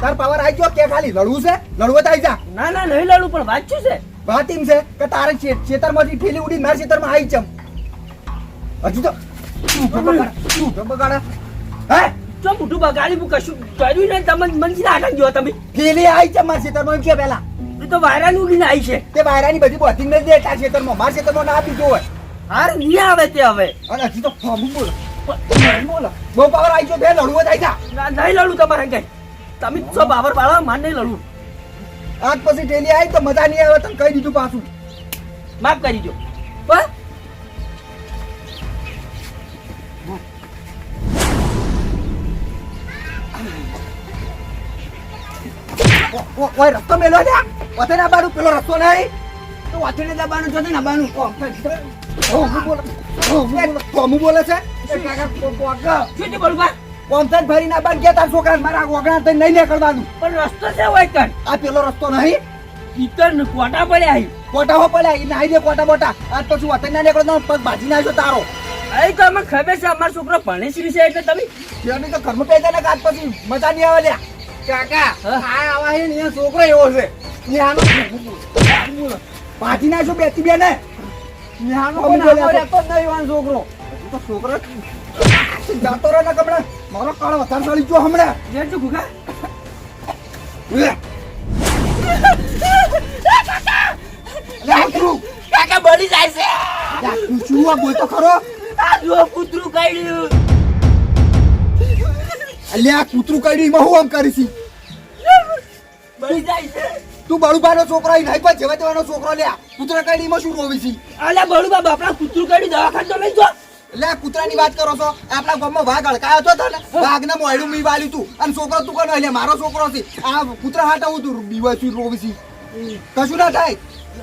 તાર પાવર આવી ગયો કે ખાલી લડવું છે? લડવું તો આવી જા. ના ના નહીં લડું પણ વાંચ્યું છે? વાતિમ છે કે તારે ખેતરમાંથી ઠેલી ઉડી મારા ખેતરમાં આવી ચમ હજી તો બગાડે, હે? જો મોટું બગાડી હું કશું કર્યું ને તમે મને નાટક જો તમે. ઠેલી આવી ચમ મારા ખેતરમાં કે પેલા એ તો વાયરાનું ઉડીને આવી છે. તે વાયરાની બધી બોધી નથી દે તારા ખેતરમાં મારા ખેતરમાં ના આપી હોય હાર નહીં આવે તે હવે. અને હજી તો ફોર્મ બોલો. બોલો. બહુ પાવર આવી ગયો બે લડવું થાય ના નહીં લડું તમારે કઈ તમે છો બાબર પાડો માન નહીં લડું. આજ પછી ટેલી આવી તો મજા નહીં આવે તને કહી દીધું પાછું. માફ કરી દો. ઓ- ઓ- ઓય રસ્તો મેલો છે વાતે ના બાનું પેલો રસ્તો નહીં? તો વાતે ને દાબાનું જો ના બાનું ઓ હું બોલે ઓ હું બોલે કોમું બોલે છે. એ કાકા કોકા શું બોલું બા? કોમસન ફરી ના બાન કે તાર છોકરા મારા ઓગણા તો નહીં નીકળવાનું પણ રસ્તો છે હોય કણ આ પેલો રસ્તો નહીં. કીતર ને કોટા પડ્યા કોટા હો પડ્યા ઈ નાઈ દે કોટા બોટા. આ પછી ઓથે ના નીકળવાનો પગ ભાજી નાખ્યો તારો. અહીં તો અમે ખબર છે અમારો છોકરો ભણે છે વિશે એટલે તમે? જેની તો ઘરમાં પેદા ને કાત પછી મજા નહીં આવે લ્યા. કાકા હા? આ આવા હે ને છોકરો એવો છે. ન્યાનો ભાજી નાખ્યો બેતી બે ને પણ બોલ્યા આવો રહેતો નહીં છોકરો. તો છોકરો જાતો રહે ને કમણે મારો કાળો વધારે સળી ગયો હમણાં. જે. લે, કૂતરું. કાકા બળી જાય છે. તું શું આ બોલતો ખરો? આ જો કૂતરું કાઢ્યું. અલ્યા કૂતરું કાઢ્યું એમાં હું આમ કરીશી બળી જાય છે. તું બળુભાનો છોકરો અહીં નહીં પણ જેવા તેવાનો છોકરો લ્યા કૂતરા કાઢી એમાં શું રોવીશી અલ્યા બળુબા બાપડા કૂતરું કાઢ્યું દવાખાને તો લઈ જો આ કૂતરાની વાત કરો છો? આપણા ગામમાં વાઘ અડકાયો હતો તને વાઘને મોયડું મી વાલ્યું તું. અને છોકરો તું કોનો? એટલે મારો છોકરો છે. આ કૂતરા હાટા આવું તું બીવાય રોવસી. કશું ના થાય?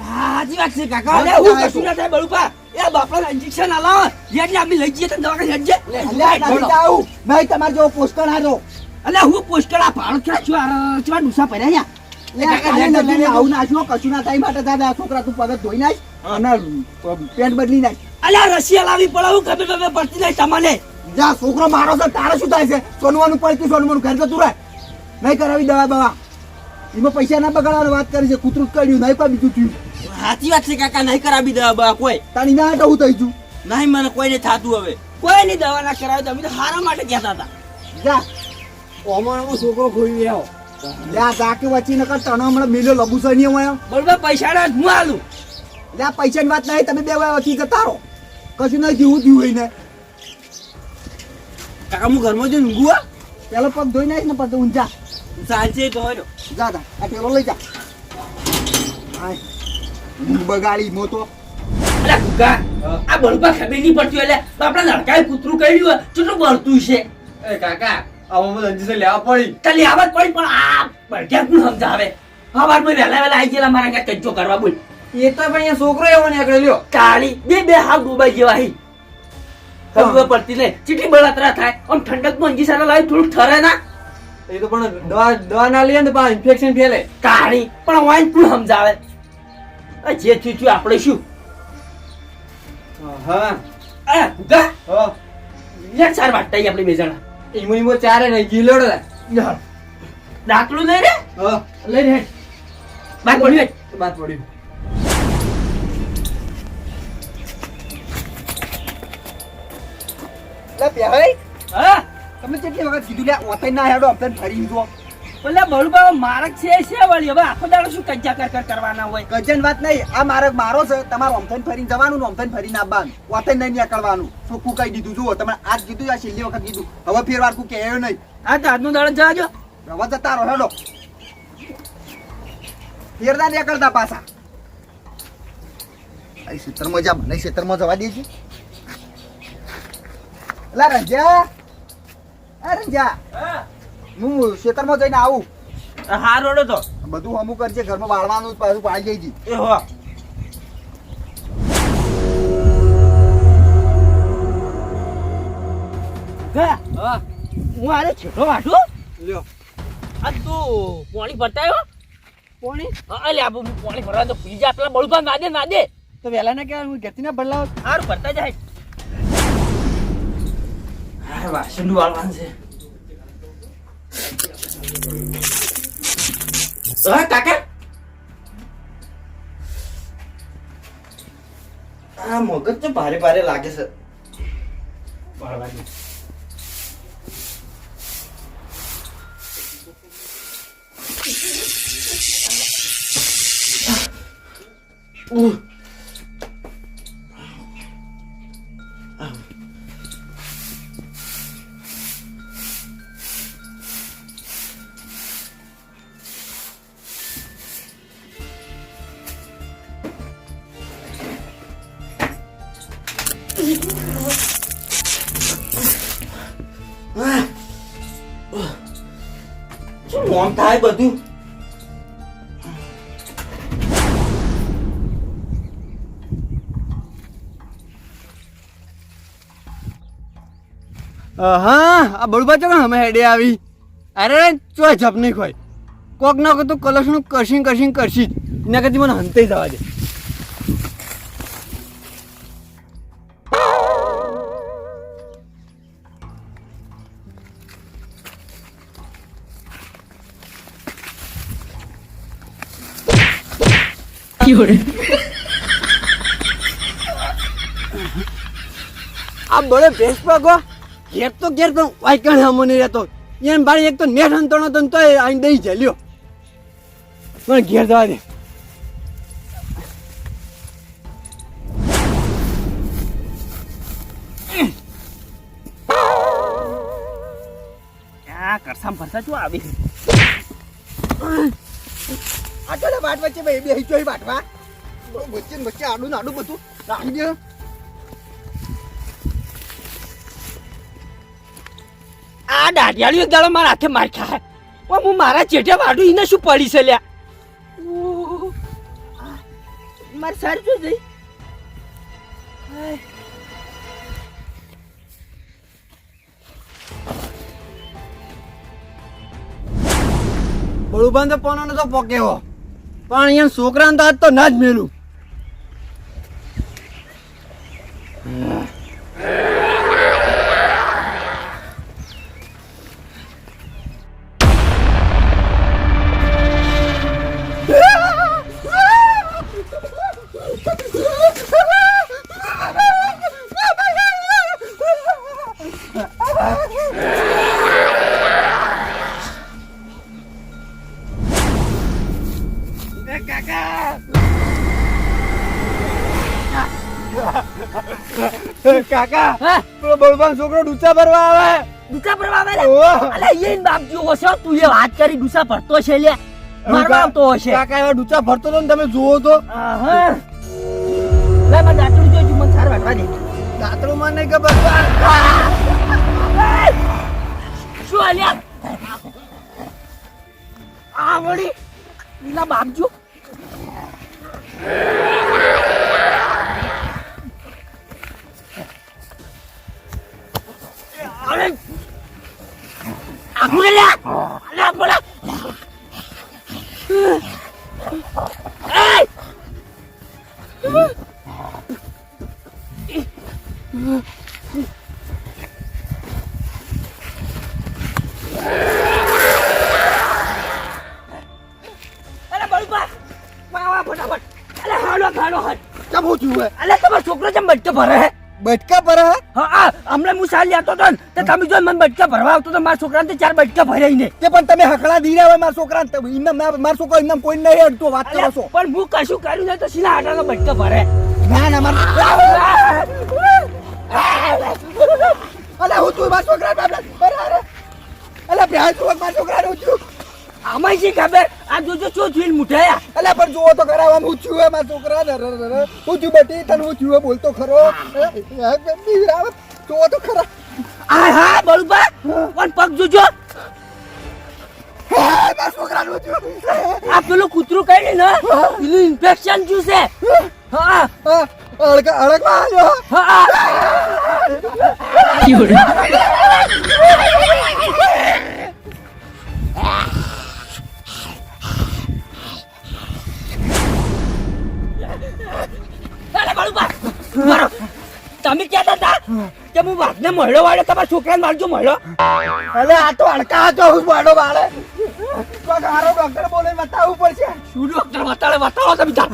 હાજી વાત છે કાકા. અલ્યા હું કશું ના થાય બળુપા. એ બાપડા ઇન્જેક્શન આલા. એટલે આપણે લઈ જઈએ તો દવાખાને જજે નહીં આવું નહીં તમારે જેવો પોસ્ટર હારો. અલે હું પોસ્ટર આ ભાડો ક્યાં છું? આ ચવા ડુસા લે, નદીને આવું નાખ્યું કશું ના થાય. માટે દાદા છોકરા તું પગત ધોઈ નાખ. અને પેન્ટ બદલી નાખ. અલ્યા રશિયા લાવી પડાવું ખબર ખબર પડતી નહીં તમને. જા છોકરો મારો છે તારે શું થાય છે? સોનવાનું પડતી સોનવાનું ઘર જતું રહે. નહીં કરાવી દવા બવા. એમાં પૈસા ના બગાડવાની વાત કરી છે કૂતરું કર્યું નહીં કોઈ બીજું થયું. સાચી વાત છે કાકા નહીં કરાવી દવા બવા કોઈ. તારી ના હાટવું થઈ છું. નહીં મને કોઈને થાતું હવે. કોઈ નહીં દવા ના કરાવે તમે તો હારા માટે કહેતા હતા. જા. ઓમાણો છોકરો ખોઈ ગયો. લ્યા જાકે વચ્ચે નકર તને હમણાં મિલો લબુ છે નહીં હોય બરોબર પૈસા ના હું હાલું. લ્યા પૈસાની વાત નહીં તમે બે વચ્ચે જતા રહો. કશું ના જેવું થયું હોય ને. કાકા હું ઘરમાં જઈને ઊંઘું પેલો પગ ધોઈ નાખ ને પછી ઊંઝા સાંજે ધોયો જા તા આ પેલો લઈ જા. બગાડી મોતો. અલ્યા ગુગા આ બળબા ખબર નહીં પડતી એટલે આપણા લડકાએ કૂતરું કર્યું કેટલું બળતું છે? એ કાકા આમાં લેવા પડી. તાલી આવત પડી પણ આ બળક્યા કોણ સમજાવે. સવારમાં વહેલા વહેલા આવી ગયેલા મારા કાંઈ કચ્ચો કરવા બોલ. એ તો પણ અહીંયા છોકરો એવો નીકળ્યો લ્યો. કાળી બે બે હાવ ડૂબાઈ જેવા હી. ખબર પડતી નહીં. ચીટી બળતરા થાય. આમ ઠંડકમાં સારા લાવી થોડુંક ઠરે ના. એ તો પણ દવા દવા ના લઈએ ને પણ ઇન્ફેક્શન ફેલે કાળી પણ વાઈન પણ સમજાવે? જે થયું થયું આપણે શું? હા. આ હા. લે ચાર વાટતા આપણે બે જણા. ઈમો ઈમો ચારે ને ગીલોડ. દાખલું લઈ રે હા. લઈ રે બાદ પડ્યું બાદ બાત પડ્યું લે બેહાઈ હા? તમે કેટલી વખત કીધું લે ઓતે ના હેડો આપણે ફરી જો બળુ બળુબા મારક છે છે વળી. હવે આખો દાડો શું કજ્જા કર કર કરવાના હોય? કજન વાત નહીં આ મારક મારો છે તમારે ઓમથન ફરીને જવાનું ને ઓમથન ફરીને આવવાનું. ઓતે નહીં નીકળવાનું. ચોખ્ખું કહી દીધું જુઓ તમે આજ કીધું આ છેલ્લી વખત કીધું. હવે ફેર વાર કું કહેવું નહીં. આ તો આજનો દાડો જાજો રવા જતા રહો હેડો. ફેરદા નીકળતા પાછા. અહીં ખેતરમાં જા મને ખેતરમાં જવા દેજે એલા રંજા એ રંજા હું. ખેતરમાં જઈને આવું. હા રોડો તો. બધું અમુક કરજે ઘરમાં વાળવાનું પાછું પાડી જઈજી એ હો. ગયા હું. આરે છેટો વાટું લ્યો. આ તું પાણી ભરતાયો પાણી? અલે આ હું પાણી ભરવા તો ભૂલી જા પેલા બળુબા ના દે ના દે તો વેલા ના કહેવાય હું ઘેરથી ના ભરલાવ સારું ભરતા જાય. હા વાસણ વાળવાનું છે હા કાકા આ મગજ તો ભારે ભારે લાગે છે શું મોમ થાય બધું? હા, આ બળુબા ચો અમે હેડે આવી? અરે ચો જપ નહીં ખોય. કોક ના તો કલશનું કરશી કરશી કરશી એના કરતી મને હંતે જવા દે. આ બળે ભેસ પાકો ઘેર તો ઘેર પણ વાયકણ હમો નહીં રહેતો. એમ ભાઈ એક તો નેટ હંતણો તો તોય આઈને દઈ જલ્યો પણ ઘેર જવા દે. કરસામ ફરસા શું આવી? આ ને વાટ વચ્ચે બે બે ચોઈ વાટવા. વચ્ચે વચ્ચે આડું નાડું બધું. રાખી દે. આ દાઢિયાળી એક દાડો મારા હાથે માર ખાય. ઓ હું મારા ચેઠે વાડું એને શું પડી છે લ્યા? મારે સર શું જઈ બળુબંધ તો પોનો તો પોકેવો પણ અહીંયા છોકરાને તો આજ તો ના જ મેલું. કાકા પેલો બળવાન છોકરો ડૂચા ભરવા આવે. ડૂચા ભરવા આવે. અલે એ બાપ જો હશે તું એ વાત કરી ડૂચા ભરતો છે લે. મારવા આવતો હશે. કાકા એવા ડૂચા ભરતો તો તમે જુઓ તો. લે મને દાંતડી જોઈજો મને સાર વાટવા દે. દાંતડું માં નહીં ખબર શું આલ્યા આ વળી પેલા બાપ આખું લે લે અલે બોલા અલે તમારો છોકરો જેમ બચ્ચો ભરે હે? બટકા ભરે હે. હમણાં હું સાલ લેતો હતો ને. તમે જો મને બટકા ભરવા આવતો તો મારા છોકરાને ચાર બટકા ભરાઈ ને તે પણ તમે હકડા દીરા હોય મારા છોકરાને એમને મારા છોકરો એમને કોઈ નહીં અડતો વાત કરો છો. પણ હું કશું કર્યું નહીં તો સીધા હકડા બટકા ભરે. ના ના મારા અલે હું તું મારા છોકરા અરે અલે પ્યાર તું મારા છોકરા નું છું. આમાં શી ખબર? આ જોજો છો થઈને મુઠાયા અલે પણ જોવો તો આમ હું છું મારા છોકરા. હું છું બેટી તને હું છું બોલતો ખરો. જુઓ તો ખરા. આ હા બળુબા. પણ પગ જોજો. આ પેલું કૂતરું કઈ ને પેલું ઇન્ફેક્શન થયું છે. હા. હા, અડક અડકમાં આવ્યો. હા. અરે બળુબા મારો તમે ક્યાં હતા? કે હું વાઘને મળ્યો વાળે, તમારા છોકરાને મારજો મળ્યો? અરે આ તો અડકા હતો હું મળ્યો વાળે તો ડોક્ટર બોલે, બતાવવું પડશે. શું ડોક્ટર બતાડે બતાવો તમે તાર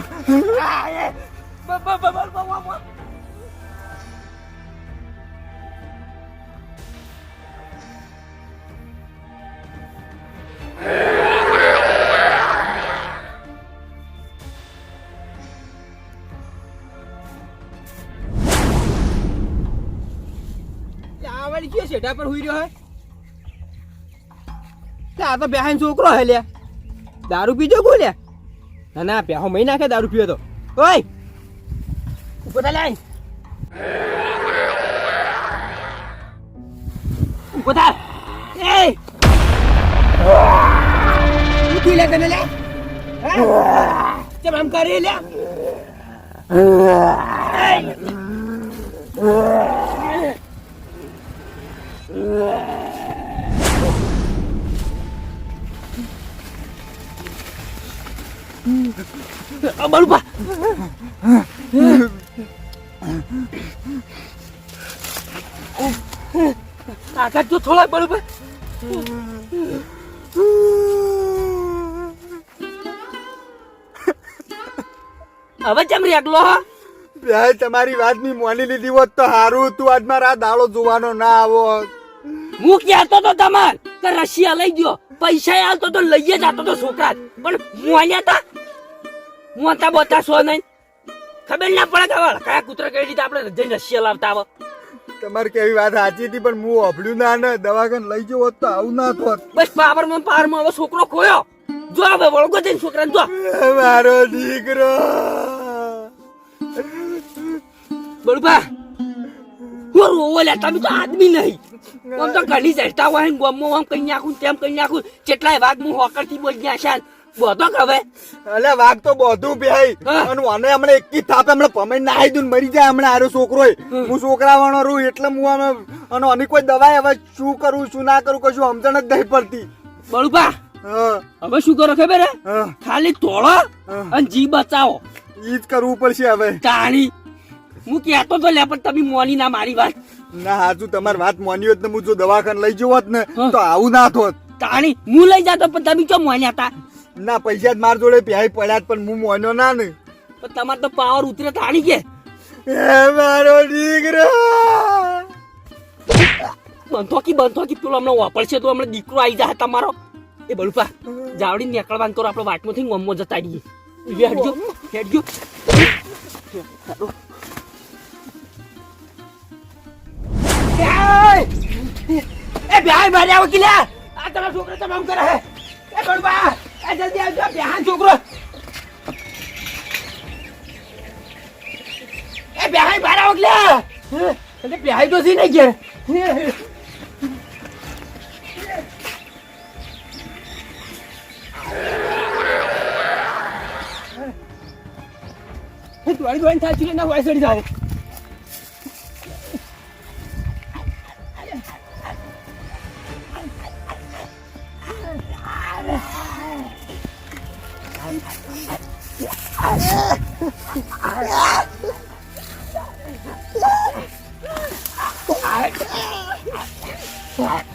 વાળી કયો શેઠા પર હુઈ રહ્યો હે? આ તો બેહાન છોકરો હે લ્યા દારૂ પીજો કો લે. ના ના પેહો મહી નાખે દારૂ પીયો તો. ઓય! ઉપર થા લે ઊભો થા. એ! ઉઠી લે તને, લે. ચમ આમ કરી લે? બરુપા તાકાત જો થોડા બરોબર હવે કેમ રેગલો તમારી વાતની મોની લીધી હોત તો હારું તું આજમાં રાત દાડો જોવાનો ના આવો હું કહેતો તો તમાર કે રશિયા લઈ ગયો પૈસા આવતો તો લઈએ જતો તો છોકરા પણ મોન્યા તા મોતા બોતા સો નહીં. ખબર ના પડે ખબર. કયા કૂતરા કઈ રીતે આપણે જઈને રશિયા લાવતા આવો? તમારી કેવી વાત સાચી હતી પણ હું અભળ્યું ના ને. દવાખાને લઈ જવો હોત તો આવું ના થોત. બસ પાવરમાં પાવરમાં હવે છોકરો ખોયો. જો હવે વળગો જઈને છોકરાને જો. મારો દીકરો. બળબા હું રોવો લે તમે તો આદમી નહીં આમ તો ઘણી જતા હોય ને ગમો આમ કઈ નાખું તેમ કઈ નાખું કેટલાય વાઘ હું હોકરથી બોલ ગયા છે બધો હવે અલે વાઘ તો બોધું ભાઈ અને અને હમણે એક થાપે હમણાં પમેન્ટ ના આવી દઉં મરી જાય હમણાં આરો છોકરો હું છોકરા વાળો રહું એટલે હું આમ અને આની કોઈ દવાય હવે શું કરું શું ના કરું કશું સમજણ જ નહીં પડતી બળબા હવે શું કરો ખબર હે ખાલી તોડો અને જી બચાવો ઈ જ કરવું પડશે હવે તાણી હું કહેતો તો લે પણ તમે મોની ના મારી વાત. ના હાજુ તમારી વાત મોની હોત ને હું જો દવાખાને લઈ જવો હોત ને તો આવું ના થોત. તાણી હું લઈ જાતો પણ તમે ચો મોન્યા હતા ના પૈસા જ માર જોડે પ્યાય પડ્યા પણ હું મોન્યો ના ને. પણ તમાર તો પાવર ઉતરે તાણી કે. એ મારો દીકરો! બંધો કી બંધો કી પેલો હમણાં વાપરશે તો હમણાં દીકરો આવી જાય તમારો. એ બળુપા જાવડી નીકળવાનું કરો આપણે વાટમાંથી ગમો જતા રહીએ. હેડજો હેડજો. એ ભાઈ મારે આવો કિલા આ તમારો છોકરો તો આમ કરે હે. એ બળુપા એ જલ્દી આવજો, બેહાન છોકરો. એ બેહાઈ બહાર આવો કિલા એટલે બેહાઈ તો સી નહીં ગયા દોડી દોડી થાય છે ના હોય, સડી જાય Fuck.